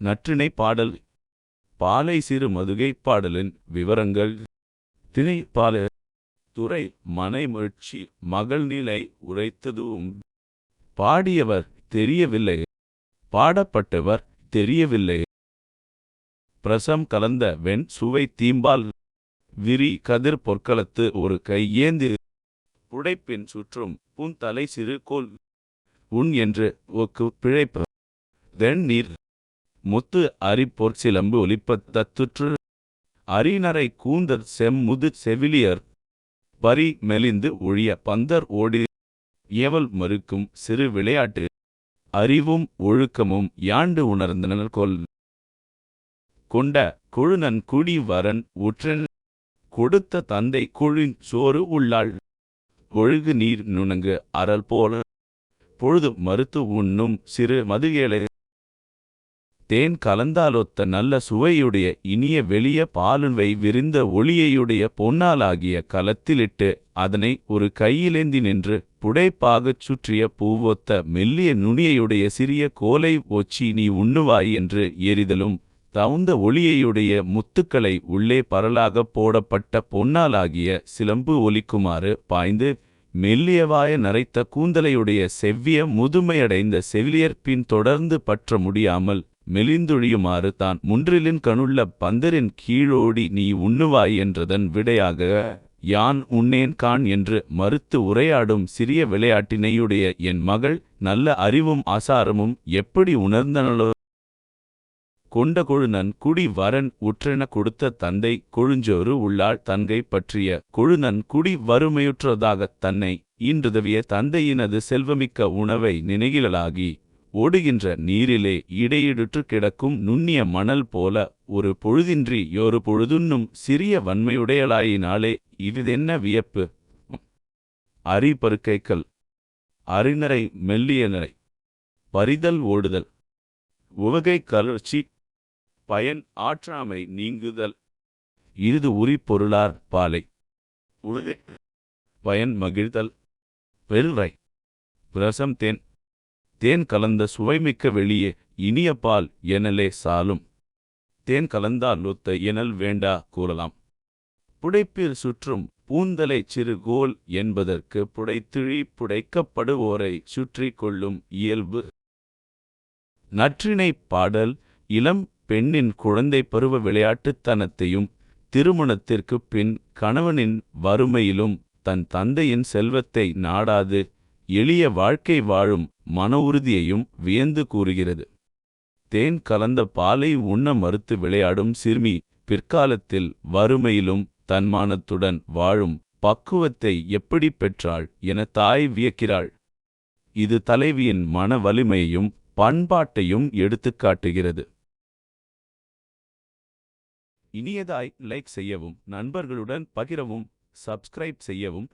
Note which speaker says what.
Speaker 1: நற்றிணை பாடல். பாலை சிறு மதுகை பாடலின் விவரங்கள். திணை பால துறை மனைமகிழ்ச்சி மகள் நிலை உரைத்ததும். பாடியவர் தெரியவில்லை. பாடப்பட்டவர் தெரியவில்லை. பிரசம் கலந்த வெண் சுவை தீம்பால். விரி கதிர் பொற்களத்து ஒரு கை ஏந்து. புடைப்பின் சுற்றும் புன் தலை சிறு கோல். உன் என்று ஒக்கு பிழைப்ப. நீர் முத்து அரிப்போர் சிலம்பு ஒலிப்பத் தத்துற்று. அரிநரை கூந்தற் செம்முது செவிலியர். பரி மெலிந்து ஒழிய பந்தர் ஓடி. ஏவல் மறுக்கும் சிறு விளையாட்டு. அறிவும் ஒழுக்கமும் யாண்டு உணர்ந்தனர் கொல் கொண்ட குழுநன் குடி வரன் உற்றன். கொடுத்த தந்தை குழின் சோறு உள்ளாள். ஒழுகு நீர் நுணங்கு அறல் போல. பொழுது மறுத்து உண்ணும் சிறு மதுகேளை. தேன் கலந்தாலொத்த நல்ல சுவையுடைய இனிய வெளிய பாலுவை விரிந்த ஒளியையுடைய பொன்னாலாகிய கலத்திலிட்டு அதனை ஒரு கையிலேந்தி நின்று புடைப்பாகச் சுற்றிய பூவொத்த மெல்லிய நுனியையுடைய சிறிய கோலை ஒச்சி நீ உண்ணுவாய் என்று எரிதலும் தவுந்த ஒளியையுடைய முத்துக்களை உள்ளே பரலாகப் போடப்பட்ட பொன்னாலாகிய சிலம்பு ஒலிக்குமாறு பாய்ந்து மெல்லியவாய நரைத்த கூந்தலையுடைய செவ்விய முதுமையடைந்த செவிலியர் பின் தொடர்ந்து பற்ற முடியாமல் மெலிந்தொழியுமாறு தான் முன்றிலின் கணுள்ள பந்தரின் கீழோடி நீ உண்ணுவாய் என்றதன் விடையாக யான் உண்ணேன் கான் என்று மறுத்து உரையாடும் சிறிய விளையாட்டினையுடைய என் மகள் நல்ல அறிவும் ஆசாரமும் எப்படி உணர்ந்தனளோ கொண்ட கொழுநன் குடி வரன் உற்றென கொடுத்த தந்தை கொழுஞ்சோறு உள்ளாள் தங்கை பற்றிய கொழுநன் குடி வறுமையுற்றதாகத் தன்னை இன்றுதவிய தந்தையினது செல்வமிக்க உணவை நினைகிலாகி ஓடுகின்ற நீரிலே இடையிடுற்று கிடக்கும் நுண்ணிய மணல் போல ஒரு பொழுதின்றி யொரு பொழுதுண்ணும் சிறிய வன்மையுடையலாயினாலே இதுதென்ன வியப்பு? அரிபருக்கைக்கல் அறிநரை மெல்லியனரை பரிதல் ஓடுதல். உவகை கலர்ச்சி. பயன் ஆற்றாமை நீங்குதல். இது உரிப்பொருளார் பாலை. உழுகை பயன் மகிழ்தல். பெருரை பிரசம் தேன். தேன் கலந்த சுவைமிக்க வெளியே இனிய பால் எனலே சாலும். தேன் கலந்தால் ஒத்த எனல் வேண்டா கூறலாம். புடைப்பில் சுற்றும் பூந்தலைச் சிறுகோல் என்பதற்கு புடைத்திழி புடைக்கப்படுவோரை சுற்றி கொள்ளும் இயல்பு. நற்றினை பாடல் இளம் பெண்ணின் குழந்தை பருவ விளையாட்டுத்தனத்தையும் திருமணத்திற்குப் பின் கணவனின் வறுமையிலும் தன் தந்தையின் செல்வத்தை நாடாது. எளிய வாழ்க்கை வாழும் மன உறுதியையும் வியந்து கூறுகிறது. தேன் கலந்த பாலை உண்ண மறுத்து விளையாடும் சிறுமி பிற்காலத்தில் வறுமையிலும் தன்மானத்துடன் வாழும் பக்குவத்தை எப்படி பெற்றாள் என தாய் வியக்கிறாள். இது தலைவியின் மன வலிமையையும் பண்பாட்டையும் எடுத்துக்காட்டுகிறது இனியதாய் லைக் செய்யவும் நண்பர்களுடன் பகிரவும் சப்ஸ்கிரைப் செய்யவும்